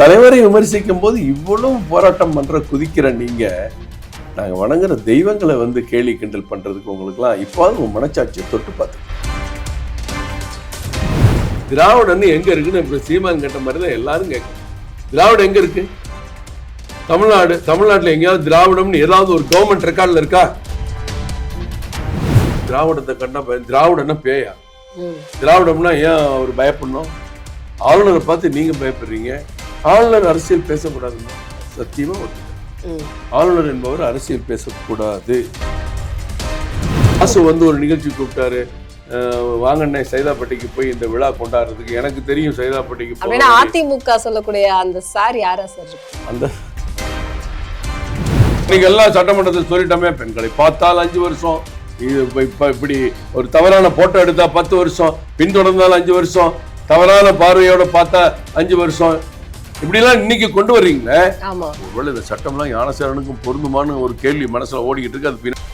தலைவரை விமர்சிக்கும் போது இவ்வளவு போராட்டம் பண்ற குதிக்கிற நீங்க நாங்க வணங்குற தெய்வங்களை வந்து கேலி கிண்டல் பண்றதுக்கு உங்களுக்குலாம் இப்பாவது உங்க மனச்சாட்சியை தொட்டு பார்த்து. திராவிடன் எங்க இருக்குன்னு இப்ப சீமான் கேட்ட மாதிரி தான் எல்லாரும் கேட்கும். திராவிடம் எங்க இருக்கு? தமிழ்நாடு தமிழ்நாட்டுல எங்கேயாவது திராவிடம்னு ஏதாவது ஒரு கவர்மெண்ட் ரெக்கார்ட்ல இருக்கா? திராவிடத்தை கண்டா திராவிடம்னா பேயா. திராவிடம்னா ஏன் அவர் பயப்படணும்? ஆளுநரை பார்த்து நீங்க பயப்படுறீங்க? ஆளுநர் அரசியல் பேசக்கூடாதுன்னு சத்தியமா. ஆளுநர் என்பவர் அரசியல் பேசக்கூடாது. வாசு வந்து ஒரு நிகழ்ச்சி கூப்பிட்டாரு. வாங்கண்ணே சைதாப்பட்டிக்கு போய் இந்த விழா கொண்டாடுறதுக்கு எனக்கு தெரியும் சைதாப்பட்டிக்கு அதிமுக சொல்லக்கூடிய அந்த சார் யாரா சார்? அந்த நீங்க எல்லாம் சட்டமன்றத்தில் சொல்லிட்டோமே பெண்களை பார்த்தால் அஞ்சு வருஷம். இது இப்ப இப்ப இப்படி ஒரு தவறான போட்டோ எடுத்தா பத்து வருஷம். பின்தொடர்ந்தால் அஞ்சு வருஷம். தவறான பார்வையோட பார்த்தா அஞ்சு வருஷம். இப்படிலாம் இன்னைக்கு கொண்டு வர்றீங்களே? ஒருவேளை இந்த சட்டம்லாம் ஞானசேரனுக்கும் பொருந்துமான்னு ஒரு கேள்வி மனசுல ஓடிக்கிட்டு இருக்கு அது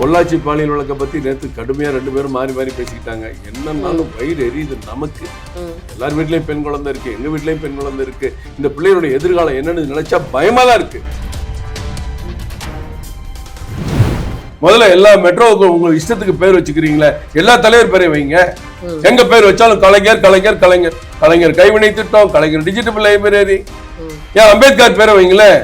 பொள்ளாச்சி பாலியல் வழக்கை பத்தி நேத்து கடுமையா ரெண்டு பேரும் மாறி மாறி பேசிக்கிட்டாங்க. என்னன்னாலும் வயிறு எரியுது நமக்கு. எல்லார் வீட்லயும் பெண் குழந்தை இருக்கு எங்க வீட்லயும் பெண் குழந்தை இருக்கு. இந்த பிள்ளையோட எதிர்காலம் என்னன்னு நினைச்சா பயமா தான் இருக்கு. முதல்ல எல்லா மெட்ரோவுக்கும் உங்க இஷ்டத்துக்கு பேர் வச்சுக்கிறீங்களே எல்லா தலைவர் பேரையும் வைங்க. எங்க பேர் வச்சாலும் கலைஞர் கலைஞர் கலைஞர் கலைஞர் கைவினை திட்டம் கலைஞர் டிஜிட்டல் லைப்ரரி. ஏன் அம்பேத்கர் பேரை வைங்களேன்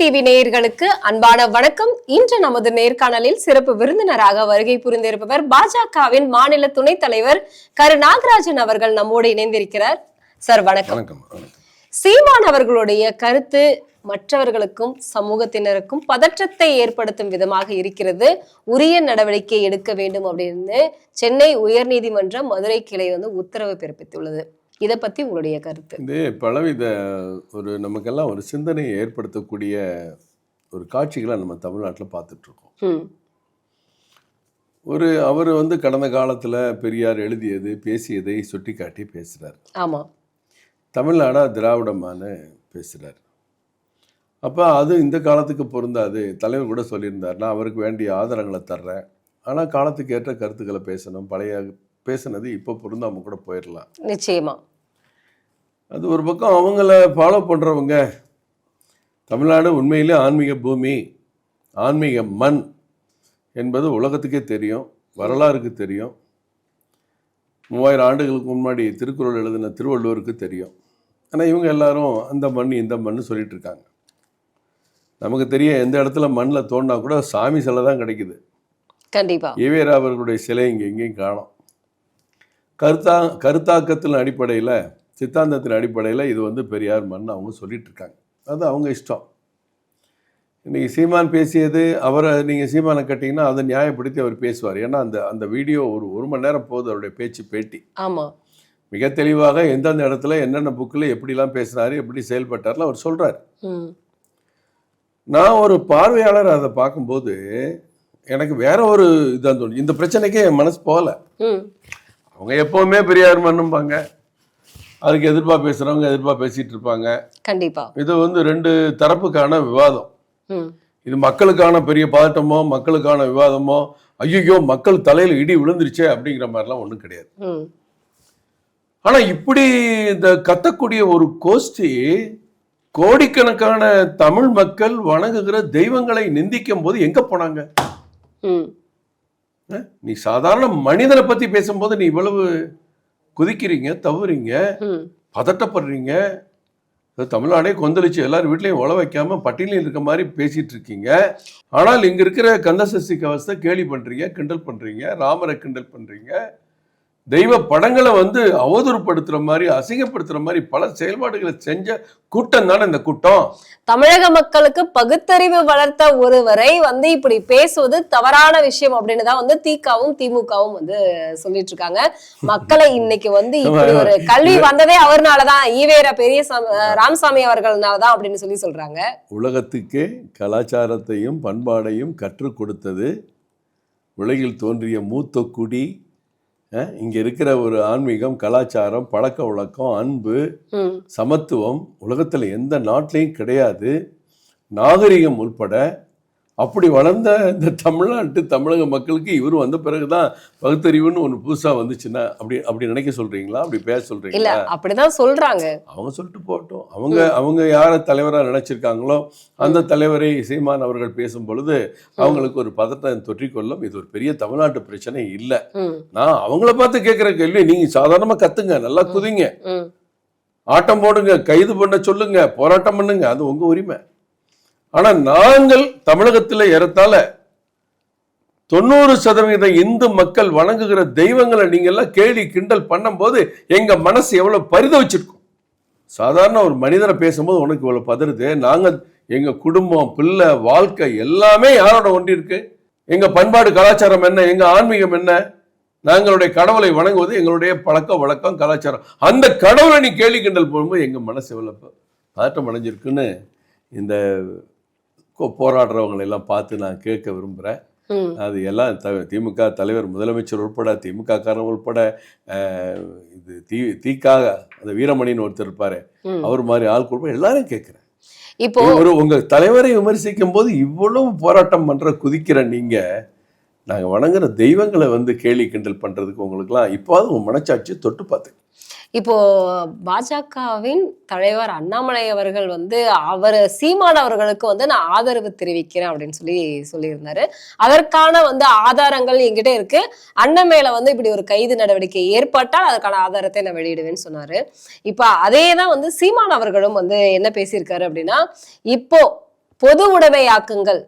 டிவி நேயர்களுக்கு அன்பான வணக்கம். இன்று நமது நேர்காணலில் சிறப்பு விருந்தினராக வருகை புரிந்திருப்பவர் பாஜகவின் மாநில துணைத் தலைவர் கரு நாகராஜன் அவர்கள் நம்மோடு இணைந்திருக்கிறார். சார் வணக்கம். சீமான் அவர்களுடைய கருத்து மற்றவர்களுக்கும் சமூகத்தினருக்கும் பதற்றத்தை ஏற்படுத்தும் விதமாக இருக்கிறது. உரிய நடவடிக்கை எடுக்க வேண்டும் அப்படின்னு சென்னை உயர்நீதிமன்ற மதுரை கிளை வந்து உத்தரவு பிறப்பித்துள்ளது. இத பத்தி உங்களுடைய கருத்து. இது பலவித ஒரு நமக்கெல்லாம் ஒரு சிந்தனையை ஏற்படுத்தக்கூடிய ஒரு காட்சிகளை நம்ம தமிழ்நாட்டில் பார்த்துட்டு இருக்கோம் ம், ஒரு அவர் வந்து கடந்த காலத்தில் பெரியார் எழுதியது பேசியதை சுட்டிக்காட்டி பேசுகிறார் ஆமா. தமிழ்நாடா திராவிடமான்னு பேசுகிறார் அப்போ அது இந்த காலத்துக்கு பொருந்தாது. தலைவர் கூட சொல்லியிருந்தார் நான் அவருக்கு வேண்டிய ஆதாரங்களை தர்றேன். ஆனால் காலத்துக்கு ஏற்ற கருத்துக்களை பேசணும். பழைய பேசுனது இப்போ பொருந்தாமல் கூட போயிடலாம் நிச்சயமா. அது ஒரு பக்கம் அவங்கள ஃபாலோ பண்ணுறவங்க தமிழ்நாடு உண்மையிலே ஆன்மீக பூமி ஆன்மீக மண் என்பது உலகத்துக்கே தெரியும் வரலாறுக்கு தெரியும். மூவாயிரம் ஆண்டுகளுக்கு முன்னாடி திருக்குறள் எழுதின திருவள்ளுவருக்கு தெரியும். ஆனால் இவங்க எல்லாரும் அந்த மண் இந்த மண் சொல்லிட்டு இருக்காங்க. நமக்கு தெரிய எந்த இடத்துல மண்ணில் தோண்டினா கூட சாமி சிலை தான் கிடைக்குது. கண்டிப்பா. ஈவேரா அவர்களுடைய சிலை இங்கே எங்கேயும் காணோம். கருத்தா கருத்தாக்கத்தின் அடிப்படையில் சித்தாந்தத்தின் அடிப்படையில் இது வந்து பெரியார் மண் அவங்க சொல்லிட்டு இருக்காங்க அது அவங்க இஷ்டம். இன்னைக்கு சீமான் பேசியது அவரை நீங்கள் சீமானை கட்டிங்கன்னா அதை நியாயப்படுத்தி அவர் பேசுவார். ஏன்னா அந்த அந்த வீடியோ ஒரு ஒரு மணி நேரம் போகுது அவருடைய பேச்சு பேட்டி. ஆமா. மிக தெளிவாக எந்தெந்த இடத்துல என்னென்ன புக்கில் எப்படிலாம் பேசினாரு எப்படி செயல்பட்டார்ல அவர் சொல்கிறார் நான் ஒரு பார்வையாளர் அதை பார்க்கும்போது எனக்கு வேற ஒரு இதாக தோணுச்சு இந்த பிரச்சனைக்கே என் மனசு போகல. அவங்க எப்பவுமே பெரியார் மண்ணும்பாங்க அதுக்கு எதிர்ப்பா பேசுறவங்க எதிர்ப்பா பேசிட்டு இருப்பாங்க. கண்டிப்பா. இது வந்து ரெண்டு தரப்புக்கான விவாதம். இது மக்களுக்கான பெரிய பதட்டமோ மக்களுக்கான விவாதமோ ஐயோ மக்கள் தலையில இடி விழுந்துருச்சே அப்படிங்கிற மாதிரிலாம் ஒன்றும் கிடையாது. ஆனா இப்படி இந்த கத்தக்கூடிய ஒரு கோஷ்டி கோடிக்கணக்கான தமிழ் மக்கள் வணங்குகிற தெய்வங்களை நிந்திக்கும் போது எங்க போனாங்க? நீ சாதாரண மனிதனை பத்தி பேசும்போது நீ இவ்வளவு குதிக்கிறீங்க தவறீங்க. பதட்டப்படுறீங்க. தமிழ்நாடே கொந்தளிச்சு எல்லார் வீட்லயும் உழ வைக்காம பட்டியலில் இருக்க மாதிரி பேசிட்டு இருக்கீங்க. ஆனால் இங்க இருக்கிற கந்தசஷ்டி கவசத்தை கேலி பண்றீங்க கிண்டல் பண்றீங்க ராமரை கிண்டல் பண்றீங்க. தெய்வ படங்களை வந்து அவதூறுப்படுத்துற மாதிரி அசிங்கப்படுத்துற மாதிரி பல செயல்பாடுகளை செஞ்ச கூட்டம் தானே இந்த கூட்டம்? தமிழக மக்களுக்கு பகுத்தறிவு வளர்த்த ஒருவரை வந்து இப்படி பேசுவது தவறான விஷயம் அப்படின்னு தான் வந்து திகாவும் திமுகவும் வந்து சொல்லிட்டு இருக்காங்க மக்களை இன்னைக்கு வந்து இப்படி ஒரு கல்வி வந்ததே அவர்னாலதான் ஈவேரா பெரிய ராமசாமி அவர்கள்னாலதான் அப்படின்னு சொல்லி சொல்றாங்க. உலகத்துக்கே கலாச்சாரத்தையும் பண்பாடையும் கற்றுக் கொடுத்தது உலகில் தோன்றிய மூத்த குடி இங்க இருக்கிற ஒரு ஆன்மீகம் கலாச்சாரம் பழக்க வழக்கம் அன்பு சமத்துவம் உலகத்துல எந்த நாட்டிலையும் கிடையாது. நாகரிகம் உட்பட அப்படி வளர்ந்த இந்த தமிழ்நாட்டு தமிழக மக்களுக்கு இவர் வந்த பிறகுதான் பகுத்தறிவுன்னு ஒன்று புதுசா வந்துச்சுன்னா அப்படி அப்படி நினைக்க சொல்றீங்களா? அப்படி பேச சொல்றீங்களா? அப்படிதான் சொல்றாங்க. அவங்க சொல்லிட்டு போகட்டும். அவங்க அவங்க யாரை தலைவரா நினைச்சிருக்காங்களோ அந்த தலைவரை சீமான் அவர்கள் பேசும் பொழுது அவங்களுக்கு ஒரு பதட்டம் தொற்றிக்கொள்ளும். இது ஒரு பெரிய தமிழ்நாட்டு பிரச்சனை இல்லை. நான் அவங்கள பார்த்து கேட்குற கேள்வி நீங்க சாதாரணமா கத்துங்க. நல்லா குதிங்க. ஆட்டம் போடுங்க. கைது பண்ண சொல்லுங்க. போராட்டம் பண்ணுங்க. அது உங்க உரிமை. ஆனால் நாங்கள் தமிழகத்தில் ஏறத்தாழ தொண்ணூறு சதவீத இந்து மக்கள் வணங்குகிற தெய்வங்களை நீங்கள்லாம் கேலி கிண்டல் பண்ணும்போது எங்கள் மனசு எவ்வளோ பரித பரிதவிச்சிருக்கும்? சாதாரண ஒரு மனிதரை பேசும்போது உனக்கு இவ்வளோ பதறுது? நாங்கள் எங்கள் குடும்பம் பிள்ளை வாழ்க்கை எல்லாமே யாரோட ஒன்றி இருக்கு? எங்கள் பண்பாடு கலாச்சாரம் என்ன? எங்கள் ஆன்மீகம் என்ன? நாங்களுடைய கடவுளை வணங்குவது எங்களுடைய பழக்க வழக்கம் கலாச்சாரம். அந்த கடவுளை நீ கேலி கிண்டல் போகும்போது எங்கள் மனசு எவ்வளோ பதட்டம் அடைஞ்சிருக்குன்னு இந்த போராடுறவங்களை எல்லாம் பார்த்து நான் கேட்க விரும்புகிறேன் அது எல்லாம் த திமுக தலைவர் முதலமைச்சர் உட்பட திமுக காரன் உட்பட இது தீ தீக்காக அந்த வீரமணின்னு ஒருத்தர் இருப்பாரு. அவர் மாதிரி ஆள் உட்பட எல்லாரும் கேட்குறேன். இப்போ ஒரு உங்க தலைவரை விமர்சிக்கும் போது இவ்வளவு போராட்டம் பண்ற குதிக்கிற நீங்க நாங்கள் வணங்குற தெய்வங்களை வந்து கேலி கிண்டல் பண்ணுறதுக்கு உங்களுக்குலாம் இப்போது உங்கள் மனச்சாட்சி தொட்டு பார்த்து. இப்போ பாஜகவின் தலைவர் அண்ணாமலை அவர்கள் வந்து அவர் சீமான் அவர்களுக்கு வந்து நான் ஆதரவு தெரிவிக்கிறேன் அப்படின்னு சொல்லி சொல்லியிருந்தாரு. அதற்கான வந்து ஆதாரங்கள் என்கிட்ட இருக்கு. அண்ணன் மேல வந்து இப்படி ஒரு கைது நடவடிக்கை ஏற்பட்டால் அதற்கான ஆதாரத்தை நான் வெளியிடுவேன்னு சொன்னாரு. இப்போ அதே தான் வந்து சீமான் அவர்களும் வந்து என்ன பேசியிருக்காரு அப்படின்னா இப்போ பொது உடைமையாக்குங்கள்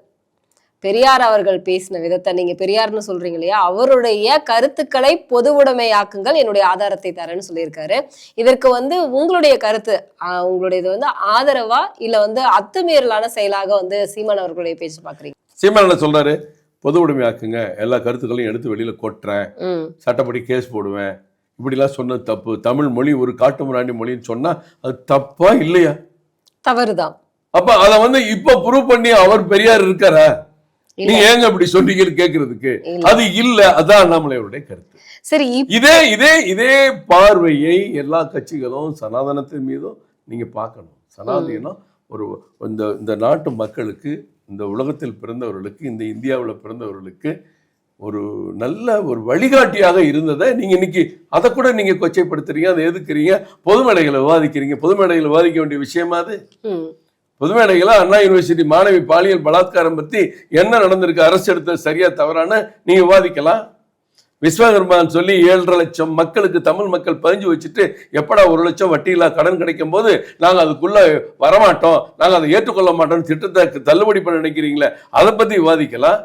பெரியார் அவர்கள் பேசின விதத்தை நீங்க பெரியார்னு சொல்றீங்க இல்லையா அவருடைய கருத்துக்களை பொது உடைமையாக்குங்கள் என்னுடைய ஆதாரத்தை தரேன்னு சொல்லியிருக்காரு. இதற்கு வந்து உங்களுடைய கருத்து உங்களுடையது வந்து ஆதரவா இல்ல வந்து அத்துமீறலான செயலாக வந்து சீமான் அவர்களுடைய பேச்சு பாக்குறீங்க சீமான் சொல்றாரு? பொது உடைமையாக்குங்க எல்லா கருத்துக்களையும் எடுத்து வெளியில கொட்டுறேன் சட்டப்படி கேஸ் போடுவேன் இப்படிலாம் சொன்னது தப்பு. தமிழ் மொழி ஒரு காட்டு முராண்டி மொழின்னு சொன்னா அது தப்பா இல்லையா? தவறுதான். அப்ப அதை வந்து இப்ப ப்ரூவ் பண்ணி அவர் பெரியார் இருக்காரா? நீங்க ஏங்க இப்படி சொன்னீங்கன்னு கேக்குறதுக்கு? இல்ல. அது இல்ல அதான் அண்ணாமலையோடைய கருத்து. சரி இதே இதே இதே பார்வையை எல்லா கட்சிகளும் சனாதனத்தின் மீதும் நீங்க பார்க்கணும். சனாதனம் ஒரு இந்த இந்த நாட்டு மக்களுக்கு இந்த உலகத்தில் பிறந்தவர்களுக்கு இந்த இந்தியாவில் பிறந்தவர்களுக்கு ஒரு நல்ல ஒரு வழிகாட்டியாக இருந்ததை நீங்க இன்னைக்கு அதை கூட நீங்க கொச்சைப்படுத்துறீங்க அதை எதுக்குறீங்க? பொது மேடைகளை விவாதிக்கிறீங்க. பொது மேடைகளை விவாதிக்க வேண்டிய விஷயமா அது? ம் அண்ணா யூனிவர்சிட்டி மாணவி பாலியல் பலாத்காரம் பத்தி என்ன நடந்திருக்கு? அரசு எடுத்தது சரியா தவறான நீங்க விவாதிக்கலாம். விஸ்வகர்மான்னு சொல்லி ஏழரை லட்சம் மக்களுக்கு தமிழ் மக்கள் பதிஞ்சு வச்சுட்டு எப்படா ஒரு லட்சம் வட்டியில்லா கடன் கிடைக்கும் போது நாங்கள் அதுக்குள்ள வரமாட்டோம் நாங்கள் அதை ஏற்றுக்கொள்ள மாட்டோம்னு திட்டத்தை தள்ளுபடி பண்ண நினைக்கிறீங்களே அதை பத்தி விவாதிக்கலாம்.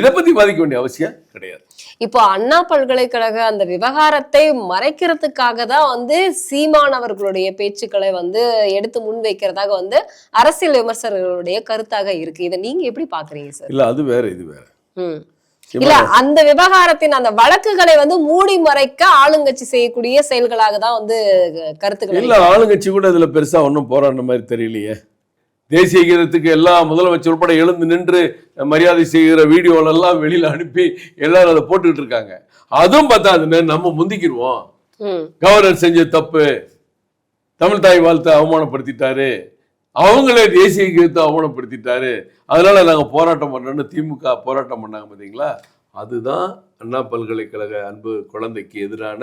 இதை பத்தி விவாதிக்க வேண்டிய அவசியம் கிடையாது. இப்போ அண்ணா பல்கலைக்கழக அந்த விவகாரத்தை மறைக்கிறதுக்காக தான் வந்து சீமான் அவர்களுடைய பேச்சுக்களை வந்து எடுத்து முன்வைக்கிறதாக வந்து அரசியல் விமர்சகர்களுடைய கருத்தாக இருக்கு. இதை நீங்க எப்படி பாக்குறீங்க சார்? இல்ல அது வேற இது வேற. இல்ல அந்த விவகாரத்தின் அந்த வழக்குகளை வந்து மூடி மறைக்க ஆளுங்கட்சி செய்யக்கூடிய செயல்களாக தான் வந்து கருத்துக்கள் இல்ல ஆளுங்கட்சி கூட இதுல பெருசா ஒன்றும் போராடின மாதிரி தெரியலையே. தேசிய கீதத்துக்கு எல்லா முதலமைச்சர் உட்பட எழுந்து நின்று மரியாதை செய்கிற வீடியோல எல்லாம் வெளியில அனுப்பி எல்லாரும் அதை போட்டுக்கிட்டு இருக்காங்க. அதுவும் பத்தாதுன்னு நம்ம முந்திக்கிடுவோம் கவர்னர் செஞ்ச தப்பு தமிழ் தாய் வாழ்த்தை அவமானப்படுத்திட்டாரு. அவங்களே தேசிய கீதத்தை அவமானப்படுத்திட்டாரு. அதனால நாங்க போராட்டம் பண்றோம்னு திமுக போராட்டம் பண்ணாங்க பாத்தீங்களா? அதுதான் அண்ணா பல்கலைக்கழக அன்பு குழந்தைக்கு எதிரான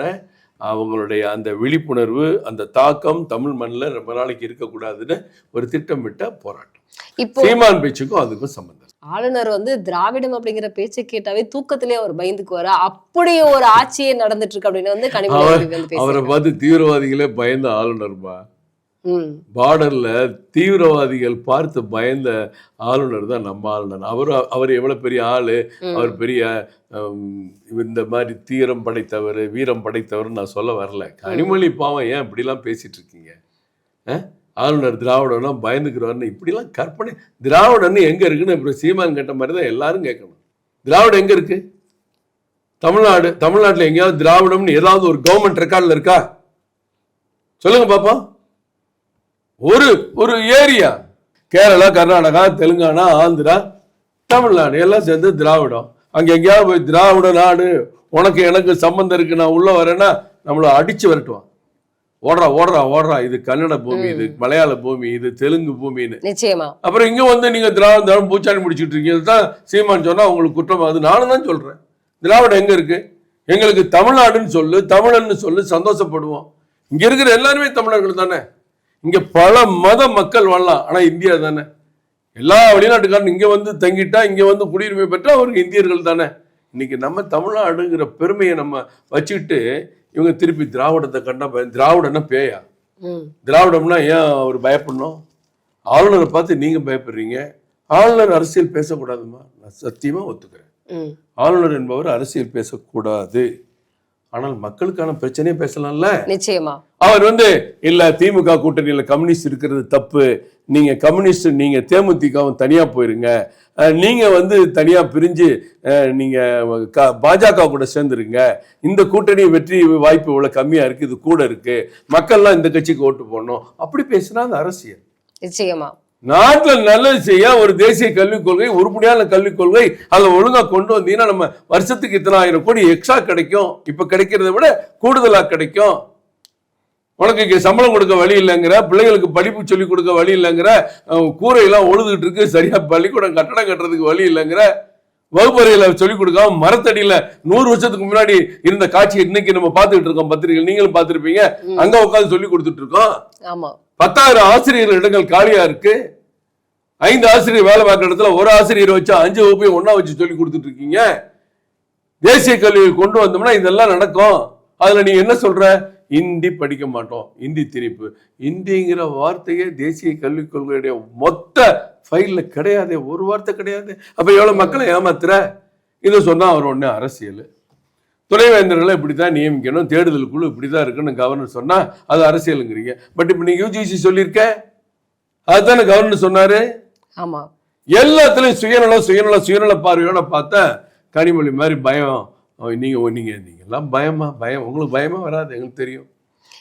அவங்களுடைய அந்த விழிப்புணர்வு அந்த தாக்கம் தமிழ் மண்ணில் ரொம்ப நாளைக்கு இருக்கக்கூடாதுன்னு ஒரு திட்டமிட்ட போராட்டம். இப்போ சீமான் பேச்சுக்கும் அதுக்கும் சம்பந்தம். ஆளுநர் வந்து திராவிடம் அப்படிங்கிற பேச்சை கேட்டாவே தூக்கத்திலே அவர் பயந்துக்குவாரு. அப்படி ஒரு ஆட்சியே நடந்துட்டு இருக்கு அப்படின்னு வந்து கனிமொழி அவர்- பார்த்து தீவிரவாதிகளே பயந்த ஆளுநர்மா? பார்டர்ல தீவிரவாதிகள் பார்த்து பயந்த ஆளுநர் தான் நம்ம ஆளுநர். அவர் அவர் எவ்வளவு பெரிய ஆளு. அவர் பெரிய இந்த மாதிரி தீரம் படைத்தவர் வீரம் படைத்தவர் நான் சொல்ல வரல. கனிமொழி பாவம் ஏன் இப்படிலாம் பேசிட்டு இருக்கீங்க? ஆளுநர் திராவிடம்னா பயந்துக்கிறவர்னு இப்படிலாம் கற்பனை திராவிடன்னு எங்க இருக்குன்னு இப்போ சீமான் கேட்ட மாதிரி தான் எல்லாரும் கேட்கணும். திராவிடம் எங்க இருக்கு? தமிழ்நாடு தமிழ்நாட்டுல எங்கேயாவது திராவிடம்னு ஏதாவது ஒரு கவர்மெண்ட் ரெக்கார்டில் இருக்கா? சொல்லுங்க பாப்போம். ஒரு ஒரு ஏரியா. கேரளா கர்நாடகா தெலுங்கானா ஆந்திரா தமிழ்நாடு எல்லாம் சேர்ந்து திராவிடம். அங்க எங்கேயாவது போய் திராவிட நாடு உனக்கு எனக்கு சம்பந்தம் இருக்கு நான் உள்ள வரேன்னா நம்மள அடிச்சு வரட்டுவான். ஓடுறா ஓடுறா ஓடுறா. இது கன்னட பூமி இது மலையாள பூமி இது தெலுங்கு பூமின்னு. நிச்சயமா. அப்புறம் இங்க வந்து நீங்க திராவிட திராவிடம் பூச்சாண்டி முடிச்சுட்டு இருக்கீங்க தான் சீமான் சொன்னா உங்களுக்கு குற்றம் அது நானும் தான் சொல்றேன். திராவிடம் எங்க இருக்கு? எங்களுக்கு தமிழ்நாடுன்னு சொல்லு தமிழன்னு சொல்லு சந்தோஷப்படுவோம். இங்க இருக்கிற எல்லாருமே தமிழர்கள் தானே? இங்க பல மத மக்கள் வாழலாம் ஆனா இந்தியா தானே? எல்லா வெளிநாட்டுக்காரன் இங்க வந்து தங்கிட்டா இங்க வந்து குடியுரிமை பெற்றா அவருக்கு இந்தியர்கள் தானே? இன்னைக்கு நம்ம தமிழ்நாடுங்கிற பெருமையை நம்ம வச்சுக்கிட்டு இவங்க திருப்பி திராவிடத்தை கண்டா திராவிடன்னா பேயா? திராவிடம்னா ஏன் அவர் பயப்படணும்? ஆளுநரை பார்த்து நீங்க பயப்படுறீங்க. ஆளுநர் அரசியல் பேசக்கூடாதுமா? நான் சத்தியமா ஒத்துக்கிறேன். ஆளுநர் என்பவர் அரசியல் பேசக்கூடாது. ஆனால் மக்களுக்கான பிரச்சனையே பேசலாம்ல? நிச்சயமா. அவர் வந்து இல்ல திமுக கூட்டணியில கம்யூனிஸ்ட் இருக்கிறது தப்பு. நீங்க கம்யூனிஸ்ட் நீங்க தேமுதிகவும் தனியா போயிருங்க. நீங்க வந்து தனியா பிரிஞ்சு நீங்க பாஜக கூட சேர்ந்துருங்க. இந்த கூட்டணி வெற்றி வாய்ப்பு இவ்வளவு கம்மியா இருக்கு இது கூட இருக்கு. மக்கள்லாம் இந்த கட்சிக்கு ஓட்டு போடணும். அப்படி பேசினா அது அரசியல். நிச்சயமா. நாட்டுல நல்லது செய்ய ஒரு தேசிய கல்விக் கொள்கை உருப்படியான கல்விக் கொள்கை அதை ஒழுங்கா கொண்டு வந்தீங்கன்னா நம்ம வருஷத்துக்கு இத்தனை ஆயிரம் கோடி எக்ஸ்ட்ரா கிடைக்கும். இப்ப கிடைக்கிறத விட கூடுதலா கிடைக்கும். உனக்கு சம்பளம் கொடுக்க வழி இல்லைங்கிற பிள்ளைகளுக்கு படிப்பு சொல்லி கொடுக்க வழி இல்லைங்கிற கூரையெல்லாம் ஒழுதுகிட்டு இருக்கு சரியா பள்ளிக்கூடம் கட்டடம் கட்டுறதுக்கு வழி இல்லைங்கிற வகுப்பறையில சொல்லிக் கொடுக்காம மரத்தடியில நூறு வருஷத்துக்கு முன்னாடி இருந்த காட்சியை இன்னைக்கு நம்ம பார்த்துக்கிட்டு இருக்கோம் பத்திரிகை நீங்களும் பார்த்திருப்பீங்க. அங்க உட்காந்து சொல்லி கொடுத்துட்டு இருக்கோம். ஆமா. பத்தாயிரம் ஆசிரியர் இடங்கள் காலியா இருக்கு. ஐந்து ஆசிரியர் வேலை பார்க்குற இடத்துல ஒரு ஆசிரியர் வச்சு அஞ்சு வகுப்பையும் ஒன்றா வச்சு சொல்லி கொடுத்துட்டு இருக்கீங்க. தேசிய கல்வியை கொண்டு வந்தோம்னா இதெல்லாம் நடக்கும். அதுல நீ என்ன சொல்ற? இந்தி படிக்க மாட்டோம். இந்தி திணிப்பு. இந்திங்கிற வார்த்தையே தேசிய கல்விக் கொள்கையுடைய மொத்த ஃபைல்ல கிடையாது. ஒரு வார்த்தை கிடையாது. அப்ப எவ்வளவு மக்களை ஏமாத்துற? இதை சொன்னா அவர் ஒன்று அரசியல். துணைவேந்தர்களை இப்படித்தான் நியமிக்கணும் தேடுதல் குழு இப்படிதான் இருக்குன்னு கவர்னர் சொன்னா அது அரசியலுங்கிறீங்க. பட் இப்ப நீங்க யூஜிசி சொல்லியிருக்க? அதுதானே கவர்னர் சொன்னாரு? ஆமா. எல்லாத்துலயும் சுயநலம் சுயநலம் சுயநல பார்வையோட பார்த்தா கனிமொழி மாதிரி பயம். அஹ் நீங்க நீங்க நீங்க எல்லாம் பயமா பயம். உங்களுக்கு பயமா வராது எங்களுக்கு தெரியும்.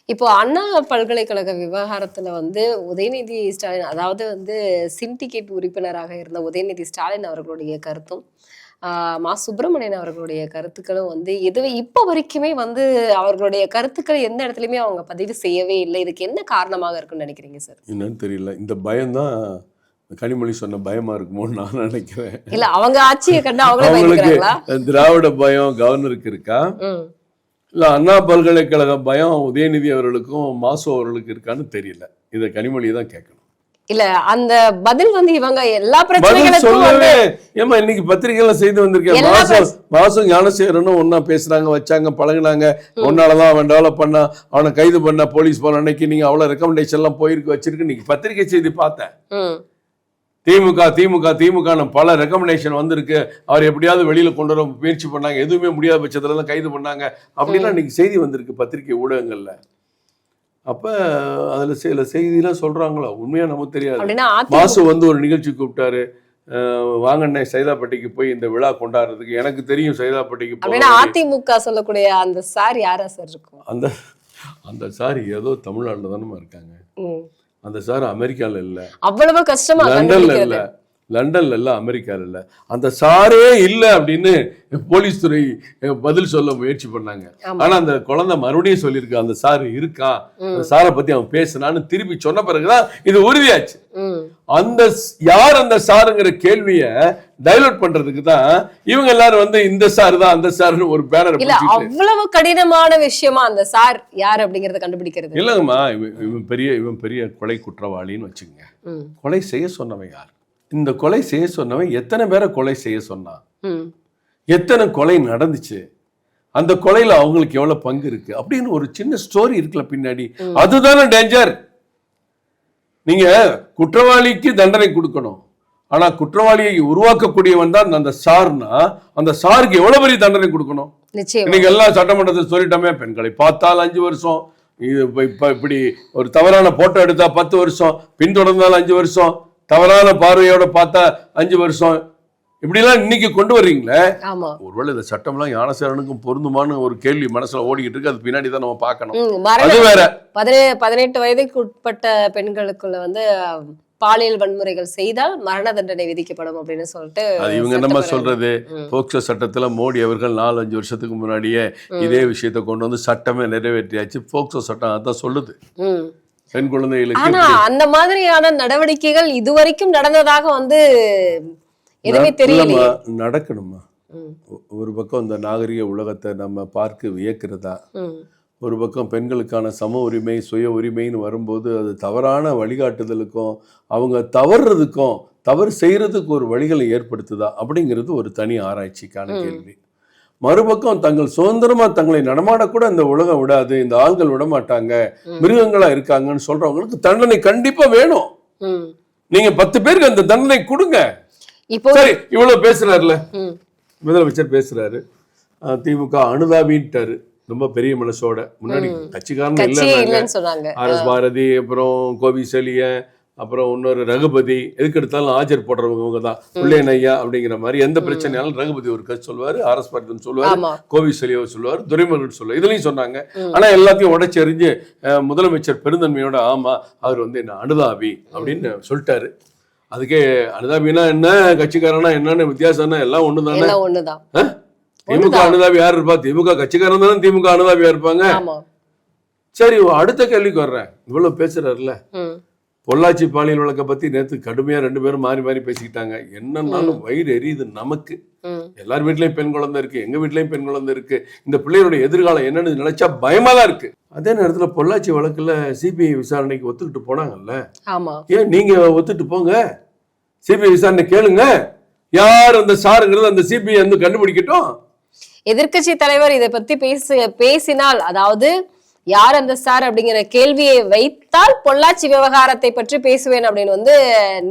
இப்போ அண்ணா பல்கலைக்கழக விவகாரத்துல வந்து உதயநிதி ஸ்டாலின் அதாவது வந்து சிண்டிகேட் உறுப்பினராக இருந்த உதயநிதி ஸ்டாலின் அவர்களுடைய கருத்தும் மா சுப்பிரமணியன் அவர்களுடைய கருத்துக்களும் வந்து எதுவே இப்போ வரைக்குமே வந்து அவர்களுடைய கருத்துக்கள் எந்த இடத்துலயுமே அவங்க பதிவு செய்யவே இல்லை. இதுக்கு என்ன காரணமாக இருக்குன்னு நினைக்கிறீங்க சார்? என்னன்னு தெரியல. இந்த பயம்தான் கனிமொழி சொன்ன பயமா இருக்குமோன்னு நான் நினைக்கிறேன். இல்ல அவங்க ஆட்சியை கண்டு அவங்களே அவங்களுக்கு திராவிட பயம் கவர்னருக்கு இருக்கா? இல்ல அண்ணா பல்கலைக்கழக பயம் உதயநிதி அவர்களுக்கும் மாசு அவர்களுக்கு இருக்கான்னு தெரியல. இதை கனிமொழி தான் கேட்கணும். இல்ல அந்த பதில் வந்து இவங்க எல்லா பிரச்சனைகளுக்கும் சொல்லவே ஏமா இன்னைக்கு பத்திரிகையில செய்து வந்திருக்கேன் மாசம் மாசம் ஞானசேகரனும் ஒன்னா பேசுறாங்க வச்சாங்க பழகுனாங்க. ஒன்னாலதான் அவன் டெவலப் பண்ணா அவனை கைது பண்ண போலீஸ் போன அன்னைக்கு நீங்க அவ்வளவு ரெக்கமெண்டேஷன் எல்லாம் போயிருக்கு வச்சிருக்கு. இன்னைக்கு பத்திரிகை செய்தி பார்த்தேன். திமுக திமுக திமுக பல ரெக்கமெண்டேஷன் வந்திருக்கு. அவர் எப்படியாவது வெளியில கொண்டு வர முயற்சி பண்ணாங்க. எதுவுமே முடியாத பட்சத்துல தான் கைது பண்ணாங்க. அப்படிலாம் இன்னைக்கு செய்தி வந்திருக்கு பத்திரிகை ஊடகங்கள்ல. அப்ப அதுல சில செய்திலாம் சொல்றாங்களா? உண்மையா நமக்கு தெரியாது. மாசு வந்து ஒரு நிகழ்ச்சி கூப்பிட்டாரு. வாங்கண்ணே சைதாப்பட்டிக்கு போய் இந்த விழா கொண்டாடுறதுக்கு எனக்கு தெரியும் சைதாப்பட்டிக்கு போக அதிமுக சொல்லக்கூடிய அந்த சார் யாரா சார் இருக்கும்? அந்த அந்த சார் ஏதோ தமிழ்நாட்டில் தானே இருக்காங்க. அந்த சார் அமெரிக்கால இல்ல. அவ்வளவு கஷ்டமா லண்டன்ல இல்ல. லண்டன்ல இல்ல அமெரிக்கால இல்ல. அந்த சாரே இல்ல அப்படின்னு போலீஸ் துறை பதில் சொல்ல முயற்சி பண்ணாங்க. ஆனா அந்த குழந்தை மறுபடியும் சொல்லியிருக்கு அந்த சார் இருக்கா? அந்த சாரை பத்தி அவன் பேசினான்னு திருப்பி சொன்ன பிறகுதான் இது உறுதியாச்சு. அந்த யார் அந்த சாருங்கிற கேள்விய டைவர்ட் பண்றதுக்கு தான் இவங்க எல்லாரும் வந்து இந்த சார் தான் அந்த சார்னு ஒரு பேனர் இல்ல அவ்வளவு கடினமான விஷயமா அந்த சார் யார் அப்படிங்கறத கண்டுபிடிக்கிறது? இல்லங்கம்மா இவன் பெரிய இவன் பெரிய கொலை குற்றவாளின்னு வச்சுக்கோங்க. கொலை செய்ய சொன்னவன் யார்? இந்த கொலை செய்ய சொன்னவன் எத்தனை பேரை கொலை செய்ய சொன்னான். எத்தனை கொலை நடந்துச்சு? அந்த கொலையில அவங்களுக்கு எவ்வளவு பங்கு இருக்கு? அப்படின்னு ஒரு சின்ன ஸ்டோரி இருக்குல்ல பின்னாடி. அதுதானே டேஞ்சர் நீங்க குற்றவாளிக்கு தண்டனை கொடுக்கணும். ஆனா குற்றவாளியை உருவாக்கக்கூடியவன் தான் அந்த சார்னா அந்த சாருக்கு எவ்வளவு பெரிய தண்டனை கொடுக்கணும்? இன்னைக்கு எல்லாம் சட்டமன்றத்தில் சொல்லிட்டோமே பெண்களை பார்த்தால் அஞ்சு வருஷம் இது இப்ப- இப்ப இப்படி ஒரு தவறான போட்டோ எடுத்தா பத்து வருஷம் பின்தொடர்ந்தால் அஞ்சு வருஷம் தவறான பார்வையோட பார்த்தா அஞ்சு வருஷம். இப்படிலாம் இன்னைக்கு கொண்டு வர்றீங்களே? ஆமா. ஒருவேளை இந்த சட்டம்லாம் ஞானசேரனுக்கும் பொருந்துமான்னு ஒரு கேள்வி மனசுல ஓடிக்கிட்டு இருக்கு அது பின்னாடி தான் நம்ம பார்க்கணும். அது வேற. பதினே பதினெட்டு வயதுக்கு உட்பட்ட பெண்களுக்குள்ள வந்து பாலியல் வன்முறைகள் செய்தால் மரண தண்டனை விதிக்கப்படும் அப்படின்னு சொல்லிட்டு அது இவங்க என்னமா சொல்றது. போக்சோ சட்டத்துல மோடி அவர்கள் நாலு அஞ்சு வருஷத்துக்கு முன்னாடியே இதே விஷயத்தை கொண்டு வந்து சட்டமே நிறைவேற்றியாச்சு. போக்சோ சட்டம் அதான் சொல்லுது. பெண் குழந்தைகளுக்கு ஆனா அந்த மாதிரியான நடவடிக்கைகள் இதுவரைக்கும் நடந்ததாக வந்து எதுவுமே இல்லம்மா, நடக்கணுமா? ஒரு பக்கம் இந்த நாகரிக உலகத்தை நம்ம பார்க்க வியக்கிறதா? ஒரு பக்கம் பெண்களுக்கான சம உரிமை சுய உரிமைன்னு வரும்போது அது தவறான வழிகாட்டுதலுக்கும் அவங்க தவறுறதுக்கும் தவறு செய்யறதுக்கு ஒரு வழிகளை ஏற்படுத்துதா? அப்படிங்கிறது ஒரு தனி ஆராய்ச்சிக்கான. கேள்வி. மறுபக்கம் தங்கள் சுதந்திரமா தங்களை நடமாடக்கூட இந்த உலகம் விடாது இந்த ஆள்கள் விட மாட்டாங்க ம். மிருகங்களா இருக்காங்கன்னு சொல்றவங்களுக்கு தண்டனை கண்டிப்பா வேணும். நீங்க பத்து பேருக்கு அந்த தண்டனை கொடுங்க. சரி இவ்வளவு பேசுறாருல. முதலமைச்சர் பேசுறாரு. திமுக அனுதாபின்ட்டாரு. ரொம்ப பெரிய மனசோட. முன்னாடி. கட்சிக்காரன் சொன்னாங்க. ஆர் எஸ் பாரதி அப்புறம் கோவி செலியன் அப்புறம் இன்னொரு ரகுபதி எதுக்கு எடுத்தாலும் ஆஜர் போடுறவங்க இவங்க தான் பிள்ளையன் ஐயா அப்படிங்கிற மாதிரி எந்த பிரச்சனையாலும் ரகுபதி ஒரு கட்சி சொல்லுவாரு ஆர் எஸ் சொல்லுவாரு ஆமா. கோவி செலியோ சொல்லுவார் துரைமுருகன் சொல்லுவார் இதுலயும் சொன்னாங்க. ஆனா எல்லாத்தையும் உடைச்சு எறிஞ்சு அஹ், முதலமைச்சர் பெருந்தன்மையோட ஆமா அவர் வந்து என்ன அனுதாபி அப்படின்னு சொல்லிட்டாரு. அதுக்கே அனுதாபினா என்ன கட்சிக்காரனா என்னன்னு வித்தியாசம்னா எல்லாம் ஒண்ணுதானே? திமுக. அனுதாபி யார் இருப்பா? திமுக கட்சிக்காரன் தானே திமுக அனுதாபியா இருப்பாங்க? சரி அடுத்த கேள்விக்கு வர்றேன். இவ்வளவு பேசுறாருல்ல. ம், பொள்ளாச்சி பாலியல் வழக்கை பத்தி நேத்து கடுமையா ரெண்டு பேரும் மாறி மாறி பேசிக்கிட்டாங்க. என்னன்னாலும் வயிறு எரியுது நமக்கு. எல்லார் வீட்லயும் பெண் குழந்தை இருக்கு எங்க வீட்லயும் பெண் குழந்தை இருக்கு. இந்த பிள்ளையோட எதிர்காலம் என்னன்னு நினைச்சா பயமா தான் இருக்கு. அதே நேரத்துல பொள்ளாச்சி வழக்குல சிபிஐ விசாரணைக்கு ஒத்துக்கிட்டு போனாங்கல்ல. ஆமா. ஏன் நீங்க ஒத்துட்டு போங்க? சிபிஐ விசாரணை கேளுங்க. யார் அந்த சாருங்கிறது அந்த சிபிஐ வந்து கண்டுபிடிக்கட்டும்? எதிர்க்கட்சி தலைவர் இதை பத்தி பேசு பேசினால் அதாவது யார் அந்த சார் அப்படிங்கிற கேள்வியை வைத்தால் பொள்ளாச்சி விவகாரத்தை பற்றி பேசுவேன் அப்படின்னு வந்து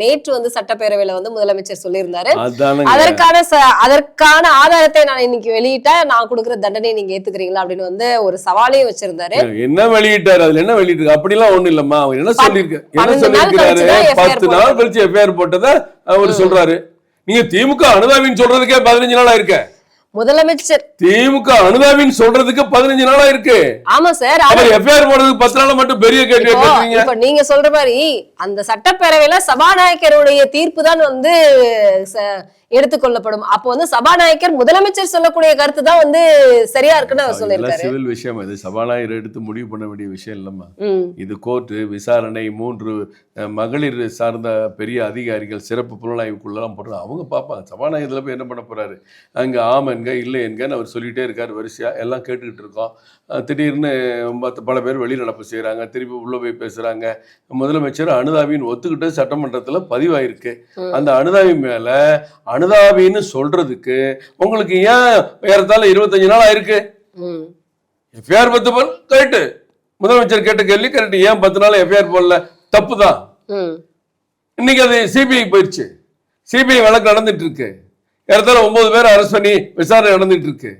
நேற்று வந்து சட்டப்பேரவையில வந்து முதலமைச்சர் சொல்லியிருந்தாரு. அதற்கான அதற்கான ஆதாரத்தை நான் இன்னைக்கு வெளியிட்டா நான் கொடுக்குற தண்டனை நீங்க ஏத்துக்கிறீங்களா அப்படின்னு வந்து ஒரு சவாலையும் வச்சிருந்தாரு. என்ன வெளியிட்டாரு? அதுல என்ன வெளியிட்டு அப்படிலாம் ஒண்ணு இல்லம்மா. அவர் என்ன சொல்லியிருக்க? என்ன சொல்லியிருக்கிறாரு? பத்து நாள் கழிச்சு எஃப்ஐஆர் போட்டதை அவர் சொல்றாரு. நீங்க திமுக அனுதாபின்னு சொல்றதுக்கே பதினஞ்சு நாளா இருக்க முதலமைச்சர். திமுக அனுதாபின்னு சொல்றதுக்கு பதினஞ்சு நாளா இருக்கு. ஆமா சார் அவர் எஃப்ஐஆர் போடுறதுக்கு பத்து நாள் மட்டும் பெரிய கேள்வி இப்போ நீங்க சொல்ற மாதிரி அந்த சட்டப்பேரவையில சபாநாயகருடைய தீர்ப்பு தான் வந்து எடுத்துக்கொள்ளப்படும். அப்போ வந்து சபாநாயகர் முதலமைச்சர் சொல்லக்கூடிய கருத்து தான் வந்து சரியா இருக்குன்னு அவர் சொல்லியிருக்காரு. சிவில் விஷயம். இது சபாநாயகர் எடுத்து முடிவு பண்ண வேண்டிய விஷயம் இல்லம்மா. இது கோர்ட்டு விசாரணை மூன்று மகளிர் சார்ந்த பெரிய அதிகாரிகள் சிறப்பு புலனாய்வுக்குள்ளலாம் போடுறாங்க அவங்க பார்ப்பாங்க. சபாநாயகத்தில் போய் என்ன பண்ண போறாரு? அங்க ஆமன்க இல்லை என்கன்னு அவர் சொல்லிட்டே இருக்காரு வரிசையா. எல்லாம் கேட்டுக்கிட்டு இருக்கோம். திடீர்னு பல பேர் வெளிநடப்பு செய்றாங்க. திருப்பி உள்ள போய் பேசுறாங்க. முதலமைச்சர் அனுதாபின்னு ஒத்துக்கிட்டு சட்டமன்றத்துல பதிவாயிருக்கு. அந்த அனுதாபி மேல அனுதாபின்னு சொல்றதுக்கு உங்களுக்கு ஏன் ஏறத்தாழ இருபத்தஞ்சு நாள் ஆயிருக்கு? எஃப்ஐஆர் பத்து போல்? கரெக்டு முதலமைச்சர் கேட்ட கேள்வி கரெக்ட் ஏன் பத்து நாள் எஃப்ஐஆர் போடல? தப்பு தான். இன்னைக்கு அது சிபிஐ போயிடுச்சு சிபிஐ வழக்கு நடந்துட்டு இருக்கு ஏறத்தாழ ஒன்பது பேர் அரெஸ்ட் பண்ணி விசாரணை நடந்துட்டு இருக்கு.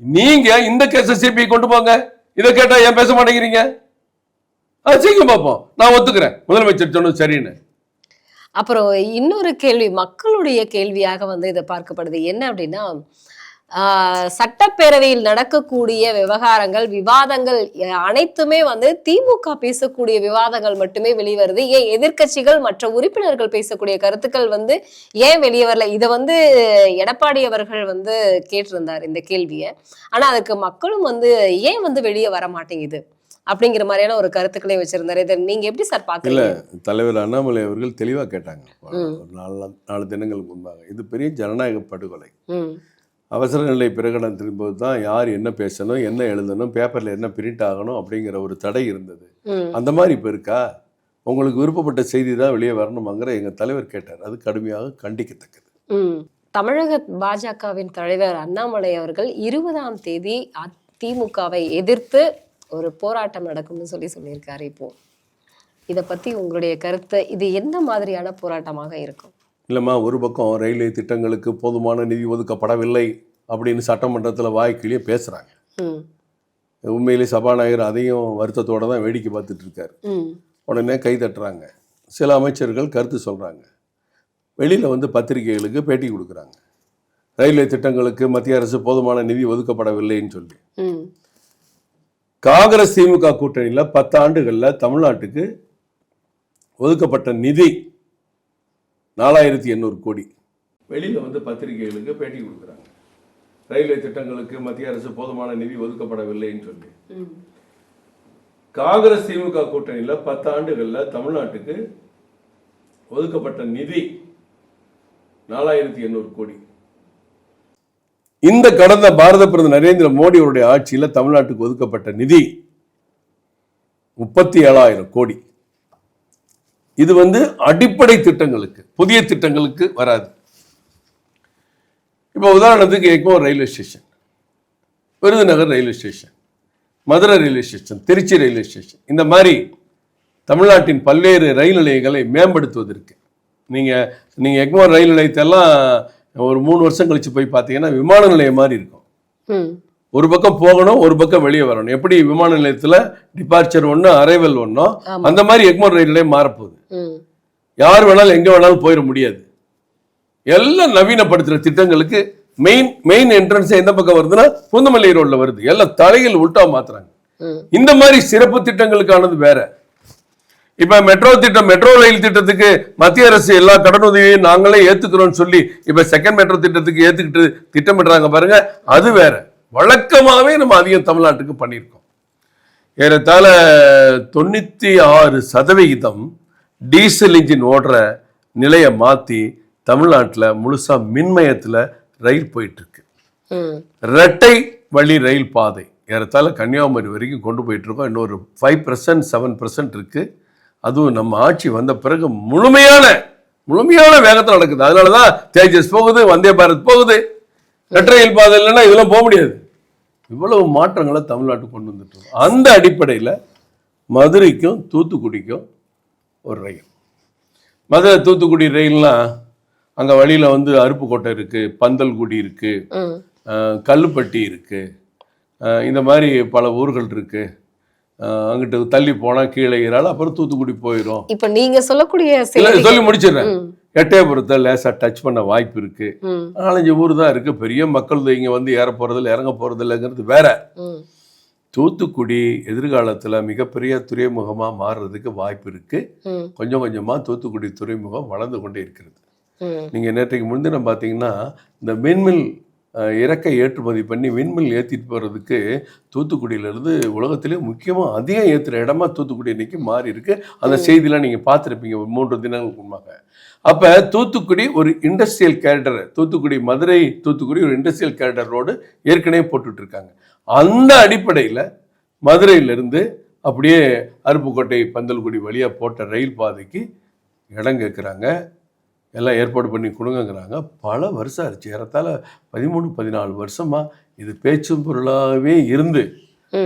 நீங்க இந்த கேஸை சிபிஐ கொண்டு போங்க. இதை கேட்டா ஏன் பேச மாட்டேங்கிறீங்க? அது சீக்கிரம் பார்ப்போம். நான் ஒத்துக்கிறேன். முதலமைச்சர் சொன்னது சரின்னு. அப்புறம் இன்னொரு கேள்வி மக்களுடைய கேள்வியாக வந்து இதை பார்க்கப்படுது. என்ன அப்படின்னா சட்டப்பேரவையில் நடக்கக்கூடிய விவகாரங்கள் விவாதங்கள் அனைத்துமே வந்து திமுக பேசக்கூடிய விவாதங்கள் மட்டுமே வெளிவருது. ஏன் எதிர்க்கட்சிகள் மற்ற உறுப்பினர்கள் பேசக்கூடிய கருத்துக்கள் வந்து ஏன் வெளியே வரல இதை வந்து எடப்பாடி அவர்கள் வந்து கேட்டிருந்தார் இந்த கேள்வியை. ஆனால் அதுக்கு மக்களும் வந்து ஏன் வந்து வெளியே வர மாட்டேங்குது அப்படிங்கிற மாதிரியான ஒரு கருத்துக்களை வச்சிருந்தாரு. இதை நீங்க எப்படி சார் பாக்குறீங்க? தலைவர் அண்ணாமலை அவர்கள் தெளிவா கேட்டாங்க. ஒரு நாலு நாலு தினங்களுக்கு முன்பாக. இது பெரிய ஜனநாயக படுகொலை. அவசர நிலை பிரகடனத்தின் போது தான் யார் என்ன பேசணும் என்ன எழுதணும் பேப்பரில் என்ன பிரிண்ட் ஆகணும் அப்படிங்கிற ஒரு தடை இருந்தது. அந்த மாதிரி இப்போ இருக்கா? உங்களுக்கு விருப்பப்பட்ட செய்தி தான் வெளியே வரணுமாங்கிற எங்கள் தலைவர் கேட்டார். அது கடுமையாக கண்டிக்கத்தக்கது. தமிழக பாஜகவின் தலைவர் அண்ணாமலை அவர்கள் இருபதாம் தேதி திமுகவை எதிர்த்து ஒரு போராட்டம் நடக்கும்னு சொல்லி சொல்லியிருக்காரு இப்போ. இத பத்தி உங்களுடைய கருத்து இது எந்த மாதிரியான போராட்டமாக இருக்கும்? இல்லைம்மா ஒரு பக்கம் ரயில்வே திட்டங்களுக்கு போதுமான நிதி ஒதுக்கப்படவில்லை அப்படின்னு சட்டமன்றத்தில் வாய்க்கிலேயே பேசுகிறாங்க உண்மையிலே சபாநாயகர் அதையும் வருத்தத்தோடு தான் வேடிக்கை பார்த்துட்டு இருக்காரு. உடனே கை தட்டுறாங்க. சில அமைச்சர்கள் கருத்து சொல்கிறாங்க வெளியில் வந்து பத்திரிகைகளுக்கு பேட்டி கொடுக்குறாங்க. ரயில்வே திட்டங்களுக்கு மத்திய அரசு போதுமான நிதி ஒதுக்கப்படவில்லைன்னு சொல்லி. காங்கிரஸ் திமுக கூட்டணியில் பத்து ஆண்டுகளில் தமிழ்நாட்டுக்கு ஒதுக்கப்பட்ட நிதி நாலாயிரத்தி எண்ணூறு கோடி. வெளியில் வந்து பத்திரிகைகளுக்கு பேட்டி கொடுக்குறாங்க. ரயில்வே திட்டங்களுக்கு மத்திய அரசு போதுமான நிதி ஒதுக்கப்படவில்லைன்னு சொல்லி. காங்கிரஸ் திமுக கூட்டணியில் பத்து ஆண்டுகளில் தமிழ்நாட்டுக்கு ஒதுக்கப்பட்ட நிதி நாலாயிரத்தி எண்ணூறு கோடி. இந்த கடந்த பாரத பிரதமர் நரேந்திர மோடி அவருடைய ஆட்சியில் தமிழ்நாட்டுக்கு ஒதுக்கப்பட்ட நிதி முப்பத்தி ஏழாயிரம் கோடி. இது வந்து அடிப்படை திட்டங்களுக்கு புதிய திட்டங்களுக்கு வராது. இப்போ உதாரணத்துக்கு echo railway station. Virudhunagar railway station Madurai railway station Trichy railway station. இந்த மாதிரி தமிழ்நாட்டின் பல்வேறு ரயில் நிலையங்களை மேம்படுத்துவதற்கு. நீங்கள் நீங்கள் எக்மோர் ரயில் நிலையத்தெல்லாம் ஒரு மூணு வருஷம் கழிச்சு போய் பார்த்தீங்கன்னா விமான நிலையம் மாதிரி இருக்கும். ஒரு பக்கம் போகணும் ஒரு பக்கம் வெளியே வரணும். எப்படி விமான நிலையத்தில் டிபார்ச்சர் ஒன்று அரைவல் ஒன்றோ ஆமா. அந்த மாதிரி எக்மோர் ரயில் நிலையம் மாறப்போகுது. யார் வேணாலும் எங்கே வேணாலும் போயிட முடியாது. எல்லாம் நவீனப்படுத்துகிற திட்டங்களுக்கு மெயின் மெயின் என்ட்ரன்ஸ் எந்த பக்கம் வருதுன்னா பூந்தமல்லி ரோட்ல வருது. எல்லாம் தலையில் உல்ட்டா மாத்துறாங்க. இந்த மாதிரி சிறப்பு திட்டங்களுக்கானது வேற. இப்ப மெட்ரோ திட்டம் மெட்ரோ ரயில் திட்டத்துக்கு மத்திய அரசு எல்லா கடனுதவியையும் நாங்களே ஏத்துக்கிறோம்னு சொல்லி இப்ப செகண்ட் மெட்ரோ திட்டத்துக்கு ஏத்துக்கிட்டு திட்டமிடுறாங்க பாருங்க. அது வேற. வழக்கமாவே நம்ம அதிகம் தமிழ்நாட்டுக்கு பண்ணியிருக்கோம். ஏறத்தாழ தொண்ணூத்தி ஆறு சதவிகிதம் டீசல் இன்ஜின் ஓடுற நிலையை மாத்தி தமிழ்நாட்டுல முழுசா மின்மயத்துல ரயில் போயிட்டு இருக்கு ம். இரட்டை வழி ரயில் பாதை. ஏறத்தாழ கன்னியாகுமரி வரைக்கும் கொண்டு போயிட்டு இருக்கோம் இன்னொரு ஃபைவ் பர்சன்ட் செவன் பர்சன்ட் இருக்கு. அதுவும் நம்ம ஆட்சி வந்த பிறகு முழுமையான முழுமையான வேகத்தில் நடக்குது. அதனால தான் தேஜஸ் போகுது வந்தே பாரத் போகுது. இரட்டை ரயில் பாதை இல்லைன்னா இதெல்லாம் போக முடியாது. இவ்வளவு மாற்றங்களை தமிழ்நாட்டுக்கு கொண்டு வந்துட்டு இருக்கோம். அந்த அடிப்படையில் மதுரைக்கும் தூத்துக்குடிக்கும் ஒரு ரயில். மதுரை தூத்துக்குடி ரயில்லாம் அங்கே வழியில் வந்து அருப்புக்கோட்டை இருக்குது பந்தல்குடி இருக்குது கல்லுப்பட்டி இருக்கு அஹ் இந்த மாதிரி பல ஊர்கள் இருக்கு. அஹ் அங்கிட்டு தள்ளி போனா கீழே ஏறால அப்புறம் தூத்துக்குடி போயிடும் இப்ப நீங்க சொல்லக்கூடிய சொல்லி முடிச்சிடுறேன். எட்டயபுரத்தை லேசா டச் பண்ண வாய்ப்பு இருக்கு. நாலஞ்சு ஊர் தான் இருக்கு. பெரிய மக்கள் இங்க வந்து ஏற போறதில்ல இறங்க போறதில்லைங்கிறது வேற. தூத்துக்குடி எதிர்காலத்துல மிகப்பெரிய துறைமுகமா மாறுறதுக்கு வாய்ப்பு இருக்கு. கொஞ்சம் கொஞ்சமா தூத்துக்குடி துறைமுகம் வளர்ந்து கொண்டே இருக்கிறது. நீங்கள் நேற்றைக்கு முன்தினம் பார்த்தீங்கன்னா இந்த அஹ், இறக்கை ஏற்றுமதி பண்ணி விண்மில் ஏற்றிட்டு போகிறதுக்கு தூத்துக்குடியிலேருந்து உலகத்திலே முக்கியமாக அதிகம் ஏற்றுற இடமா தூத்துக்குடி இன்னைக்கு மாறி இருக்கு. அந்த செய்திலாம் நீங்கள் பார்த்துருப்பீங்க. ஒரு மூன்று தினங்களுக்கு முன்பாக. அப்போ தூத்துக்குடி ஒரு இண்டஸ்ட்ரியல் கேரக்டர் தூத்துக்குடி மதுரை தூத்துக்குடி ஒரு இண்டஸ்ட்ரியல் கேரக்டர் ரோடு ஏற்கனவே போட்டுட்டு இருக்காங்க அந்த அடிப்படையில் மதுரையிலிருந்து அப்படியே அருப்புக்கோட்டை பந்தல்குடி வழியாக போட்ட ரயில் பாதைக்கு இடம் கேட்குறாங்க எல்லாம் ஏற்பாடு பண்ணி கொடுங்கங்கிறாங்க. பல வருஷம் ஆச்சு. ஏறத்தாழ பதிமூணு பதினாலு வருஷமா இது பேச்சும் பொருளாகவே இருந்து.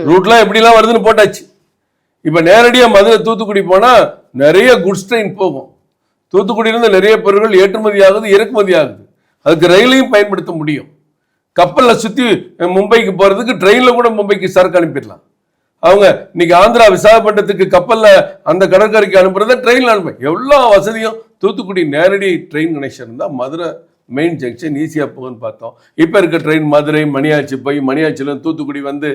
ரூட்லாம் எப்படிலாம் வருதுன்னு போட்டாச்சு. இப்போ நேரடியாக மதுரை தூத்துக்குடி போனால் நிறைய குட்ஸ் ட்ரெயின் போகும். தூத்துக்குடியிலேருந்து நிறைய பொருட்கள் ஏற்றுமதி ஆகுது இறக்குமதி ஆகுது. அதுக்கு ரயிலையும் பயன்படுத்த முடியும். கப்பலில் சுற்றி மும்பைக்கு போகிறதுக்கு ட்ரெயினில் கூட மும்பைக்கு சரக்கு அனுப்பிடலாம். அவங்க இன்னைக்கு ஆந்திரா விசாகப்பட்டினத்துக்கு கப்பலில் அந்த கடற்கரைக்கு அனுப்புறத ட்ரெயினில் அனுப்ப. எவ்வளோ வசதியும் தூத்துக்குடி நேரடி ட்ரெயின் கனெக்ஷன் இருந்தால் மதுரை மெயின் ஜங்ஷன் ஈஸியாக போகும்னு பார்த்தோம். இப்போ இருக்க ட்ரெயின் மதுரை மணியாச்சி போய் மணியாச்சிலேருந்து தூத்துக்குடி வந்து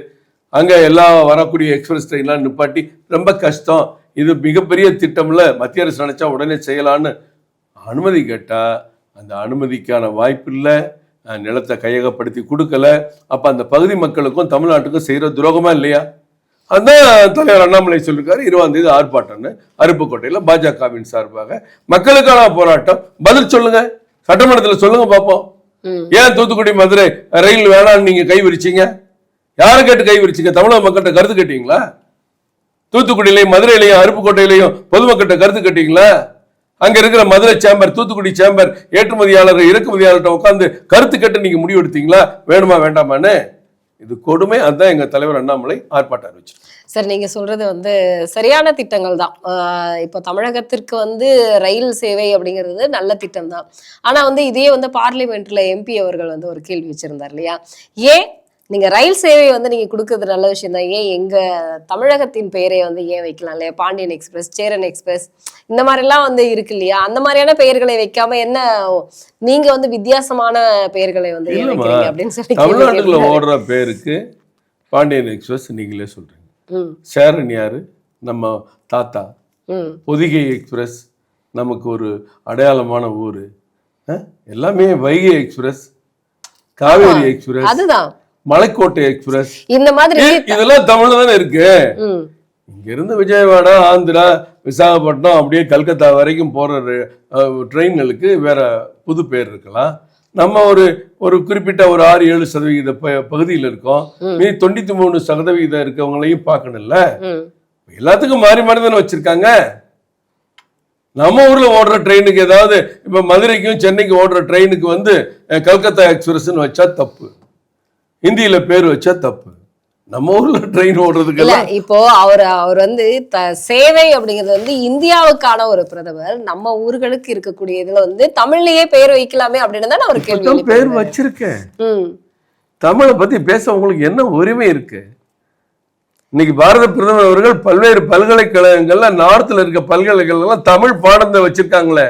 அங்கே எல்லா வரக்கூடிய எக்ஸ்பிரஸ் ட்ரெயின்லாம் நிப்பாட்டி ரொம்ப கஷ்டம். இது மிகப்பெரிய திட்டமில் மத்திய அரசு நினச்சா உடனே செய்யலான்னு அனுமதி கேட்டால் அந்த அனுமதிக்கான வாய்ப்பு இல்லை. நிலத்தை கையகப்படுத்தி கொடுக்கல. அப்போ அந்த பகுதி மக்களுக்கும் தமிழ்நாட்டுக்கும் செய்கிற துரோகமாக இல்லையா? அதான் தலைவர் அண்ணாமலை சொல்லியிருக்காரு இருபதாம் தேதி ஆர்ப்பாட்டம்னு. அருப்புக்கோட்டையில் பாஜகவின் சார்பாக. மக்களுக்கான போராட்டம். பதில் சொல்லுங்க. சட்டமன்றத்தில் சொல்லுங்க பார்ப்போம் ஏன் தூத்துக்குடி மதுரை ரயில் வேணாம்னு நீங்க கை விரிச்சீங்க? யாரை கேட்டு கை விரிச்சீங்க? தமிழக மக்கள்கிட்ட கருத்து கேட்டீங்களா? தூத்துக்குடியிலையும் மதுரையிலையும் அருப்புக்கோட்டையிலையும் பொதுமக்கள்கிட்ட கருத்து கேட்டீங்களா? அங்க இருக்கிற மதுரை சேம்பர் தூத்துக்குடி சேம்பர் ஏற்றுமதியாளர் இறக்குமதியாளர்கிட்ட உட்காந்து கருத்து கேட்டு நீங்க முடிவு எடுத்தீங்களா வேணுமா வேண்டாமான்னு? இது கொடுமை அதுதான் எங்கள் தலைவர் அண்ணாமலை ஆர்ப்பாட்டம் அறிவிச்சு சார் நீங்கள் சொல்கிறது வந்து சரியான திட்டங்கள் தான். இப்போ தமிழகத்திற்கு வந்து ரயில் சேவை அப்படிங்கிறது நல்ல திட்டம் தான் ஆனால் வந்து இதே வந்து பார்லிமெண்ட்டில் எம்பி அவர்கள் வந்து ஒரு கேள்வி வச்சிருந்தார் இல்லையா? ஏன் நீங்க ரயில் சேவை வந்து நீங்க கொடுக்கறது நல்ல விஷயம் தான். ஏன் எங்க தமிழகத்தின் பெயரை வந்து ஏன் வைக்கலாம்? இல்லையா? பாண்டியன் எக்ஸ்பிரஸ் சேரன் எக்ஸ்பிரஸ் இந்த மாதிரிலாம் வந்து இருக்கு இல்லையா? அந்த மாதிரியான பெயர்களை வைக்காம என்ன நீங்க வந்து வித்தியாசமான பெயர்களை வந்து ஏன். வைக்கிறீங்க அப்படின்னு சொல்லி. ஓடுற பேருக்கு பாண்டியன் எக்ஸ்பிரஸ் நீங்களே சொல்றீங்க. சேரன் யாரு? நம்ம தாத்தா. பொதிகை எக்ஸ்பிரஸ் நமக்கு ஒரு அடையாளமான ஊர். எல்லாமே வைகை எக்ஸ்பிரஸ் காவேரி எக்ஸ்பிரஸ். அதுதான். மலைக்கோட்டை எக்ஸ்பிரஸ். இந்த மாதிரி இதெல்லாம் தமிழ்ல தானே இருக்கு? இங்க இருந்து விஜயவாடா ஆந்திரா விசாகப்பட்டினம் அப்படியே கல்கத்தா வரைக்கும் போற ட்ரெயின்களுக்கு வேற புது பேர் இருக்கலாம். நம்ம ஒரு ஒரு குறிப்பிட்ட ஒரு ஆறு ஏழு சதவிகித பகுதியில் இருக்கோம். மீதி தொண்ணூத்தி மூணு சதவிகிதம் இருக்கவங்களையும் பார்க்கணும்ல. எல்லாத்துக்கும் மாறி மாறி தானே வச்சிருக்காங்க. நம்ம ஊர்ல ஓடுற ட்ரெயினுக்கு ஏதாவது இப்ப மதுரைக்கும் சென்னைக்கு ஓடுற ட்ரெயினுக்கு வந்து கல்கத்தா எக்ஸ்பிரஸ்னு வச்சா தப்பு. ஹிந்தியில பேர் வச்சா தப்பு. நம்ம ஊர்ல ட்ரெயின் இல்ல ஓடுறதுக்கெல்லாம் இப்போ அவர் அவர் வந்து சேவை அப்படிங்கிறது வந்து இந்தியாவுக்கான ஒரு பிரதமர். நம்ம ஊர்களுக்கு இருக்கக்கூடிய இதுல வந்து தமிழ்லயே பேர் வைக்கலாமே அப்படின்னு தான் அவர் கேள்வி பேர். வச்சிருக்கேன். தமிழை பத்தி பேச உங்களுக்கு என்ன உரிமை இருக்கு? இன்னைக்கு பாரத பிரதமர் அவர்கள் பல்வேறு பல்கலைக்கழகங்கள்ல நார்த்ல இருக்க பல்கலைக்கழகங்கள்லாம் தமிழ் பாடத்தை வச்சிருக்காங்களே.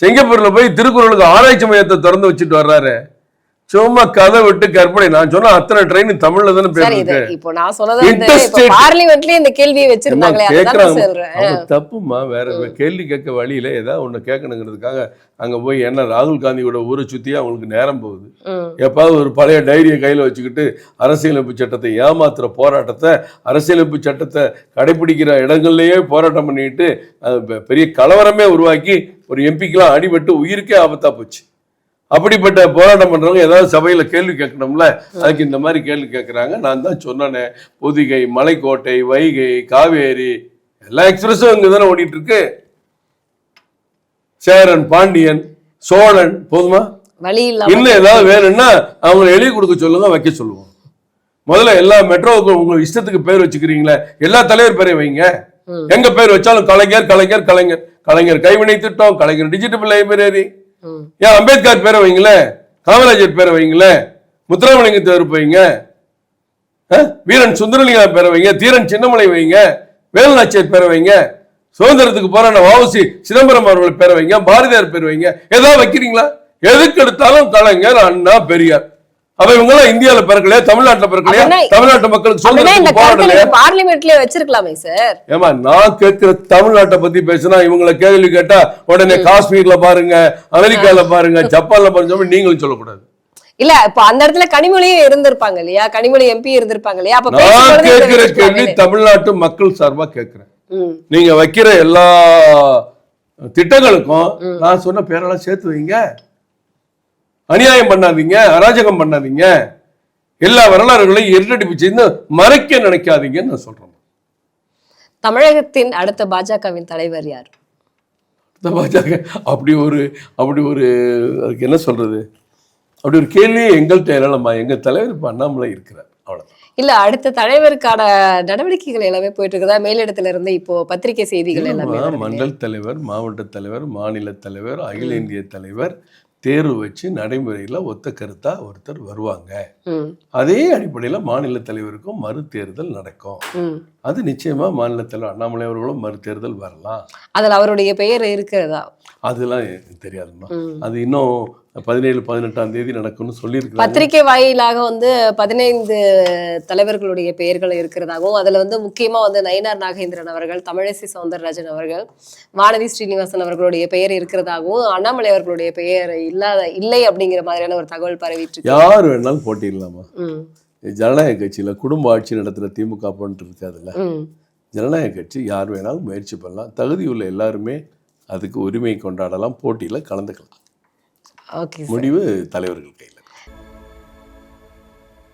சிங்கப்பூர்ல போய் திருக்குறளுக்கு ஆராய்ச்சி மையத்தை திறந்து வச்சுட்டு வர்றாரு. சும்மா கதை விட்டு கற்பனை. நான் சொன்ன அத்தனை ட்ரெயின் தமிழ்ல தானே பேர் இப்போ நான் சொன்னது இந்த கேள்வியை வச்சிருந்தாங்களே கேக்குறாங்க. தப்புமா வேற கேள்வி கேட்க வழியில ஏதாவது ஒண்ணு கேட்கணுங்கிறதுக்காக அங்க போய் என்ன ராகுல் காந்தியோட ஊரை சுத்தி அவங்களுக்கு நேரம் போகுது. எப்பாவது ஒரு பழைய டைரியை கையில் வச்சுக்கிட்டு அரசியலமைப்பு சட்டத்தை ஏமாத்துற போராட்டத்தை அரசியலமைப்பு சட்டத்தை கடைபிடிக்கிற இடங்கள்லயே போராட்டம் பண்ணிட்டு பெரிய கலவரமே உருவாக்கி ஒரு எம்பிக்கெல்லாம் அடிபட்டு உயிருக்கே ஆபத்தா போச்சு. அப்படிப்பட்ட போராட்டம் பண்றவங்க ஏதாவது சபையில கேள்வி கேட்கணும்ல? அதுக்கு இந்த மாதிரி கேள்வி கேட்கறாங்க. நான் தான் சொன்னேனே பொதிகை மலைக்கோட்டை வைகை காவேரி எல்லா எக்ஸ்பிரஸும் இங்க தானே ஓடிட்டு இருக்கு சேரன் பாண்டியன் சோழன் போதுமா? இன்னும் ஏதாவது வேணும்னா அவங்களை எழுதி கொடுக்க சொல்லுங்க வைக்க சொல்லுவோம். முதல்ல எல்லா மெட்ரோவுக்கும் உங்க இஷ்டத்துக்கு பேர் வச்சுக்கிறீங்களே எல்லா தலைவர் பேரையும் வைங்க. எங்க பேர் வச்சாலும் கலைஞர் கலைஞர் கலைஞர். கலைஞர் கைவினை திட்டம் கலைஞர் டிஜிட்டல் லைப்ரரி ஏன் அம்பேத்கர் பேரை வைங்களேன் காமராஜர் பேரை வைங்களேன் முத்துராமலிங்க தேவர் வைங்க ஆ? வீரன் சுந்தரலிங்கா பேரை வைங்க. தீரன் சின்னமலை வைங்க. வேலுநாச்சியர் பேரை வைங்க. சுதந்திரத்துக்கு போராட வாவுசி சிதம்பரம் அவர்கள் பேரை வைங்க. பாரதியார் பேர் வைங்க. ஏதாவது வைக்கிறீங்களா? எதுக்கு எடுத்தாலும் கலைஞர் அண்ணா பெரியார். அப்ப இவங்க எல்லாம் இந்தியால பிறக்கலையா? தமிழ்நாட்டுல பிறக்கலையா? தமிழ்நாட்டு மக்களுக்கு நீங்க பார்லிமெண்ட்லயே வச்சிருக்கலாமே சார். ஏமா நான் கேட்கிற தமிழ்நாட்டை பத்தி பேசினா இவங்களை கேள்வி கேட்டா உடனே காஷ்மீர்ல பாருங்க அமெரிக்கால பாருங்க ஜப்பான்ல பாருங்க சொல்லி நீங்களும் சொல்லக்கூடாது. இல்ல இப்ப அந்த இடத்துல கனிமொழியும் இருந்திருப்பாங்க இல்லையா? கனிமொழி எம்பி இருந்திருப்பாங்க இல்லையா? அப்ப நான் கேட்கிற கேள்வி. தமிழ்நாட்டு மக்கள் சார்பா கேட்கிறேன். நீங்க வைக்கிற எல்லா திட்டங்களுக்கும் நான் சொன்ன பேரெல்லாம் சேர்த்து வைங்க. அநியாயம் பண்ணாதீங்க அராஜகம் பண்ணாதீங்க. எல்லா வரலாறுகளையும் எரிநடிப்பு செய்து மறைக்க நினைக்காதீங்கன்னு நான் சொல்றேன். தமிழகத்தின் அடுத்த பாஜகவின் தலைவர் யார்? பாஜக அப்படி ஒரு அப்படி ஒரு அதுக்கு என்ன சொல்றது? அப்படி ஒரு கேள்வியே எங்கள்கிட்ட எழலம்மா எங்க தலைவர் இப்ப அண்ணாமலை இருக்கிறார். அவ்வளவுதான். இல்ல அடுத்த தலைவருக்கான நடவடிக்கைகள் எல்லாமே போயிட்டு இருக்குதா? மேலிடத்துல இருந்து இப்போ பத்திரிகை செய்திகள் எல்லாமே. மண்டல் தலைவர் மாவட்ட தலைவர் மாநில தலைவர் அகில இந்திய தலைவர் தேர்வு வச்சு நடைமுறையில் ஒத்த கருத்தா ஒருத்தர் வருவாங்க. அதே அடிப்படையில் மாநில தலைவருக்கும் மறு தேர்தல் நடக்கும். அது நிச்சயமா மாநில தலைவர் அண்ணாமலை அவர்களும் மறு தேர்தல் வரலாம். அதுல அவருடைய பெயர் இருக்கிறதா? அதெல்லாம் எனக்கு தெரியாதும்மா ம். அது இன்னும் பதினேழு பதினெட்டாம் தேதி நடக்கும்னு சொல்லியிருக்காங்க பத்திரிகை வாயிலாக வந்து பதினைந்து தலைவர்களுடைய பெயர்கள் இருக்கிறதாகவும் அதுல வந்து முக்கியமா வந்து நயினார் நாகேந்திரன் அவர்கள் தமிழிசை சவுந்தரராஜன் அவர்கள் வானதி ஸ்ரீனிவாசன் அவர்களுடைய பெயர் இருக்கிறதாகவும் அண்ணாமலை அவர்களுடைய பெயர் இல்லாத இல்லை அப்படிங்கிற மாதிரியான ஒரு தகவல் பரவிட்டு யார் வேணாலும் போட்டிடலாமா? ஜனநாயக கட்சியில குடும்ப ஆட்சி நடத்துகிற திமுக போன்ட்டு இருக்காதுல்ல. ஜனநாயக கட்சி யார் வேணாலும் முயற்சி பண்ணலாம். தகுதி உள்ள எல்லாருமே அதுக்கு உரிமை கொண்டாடலாம் போட்டியில் கலந்துக்கலாம். முடிவு தலைவர்கள் கையில்.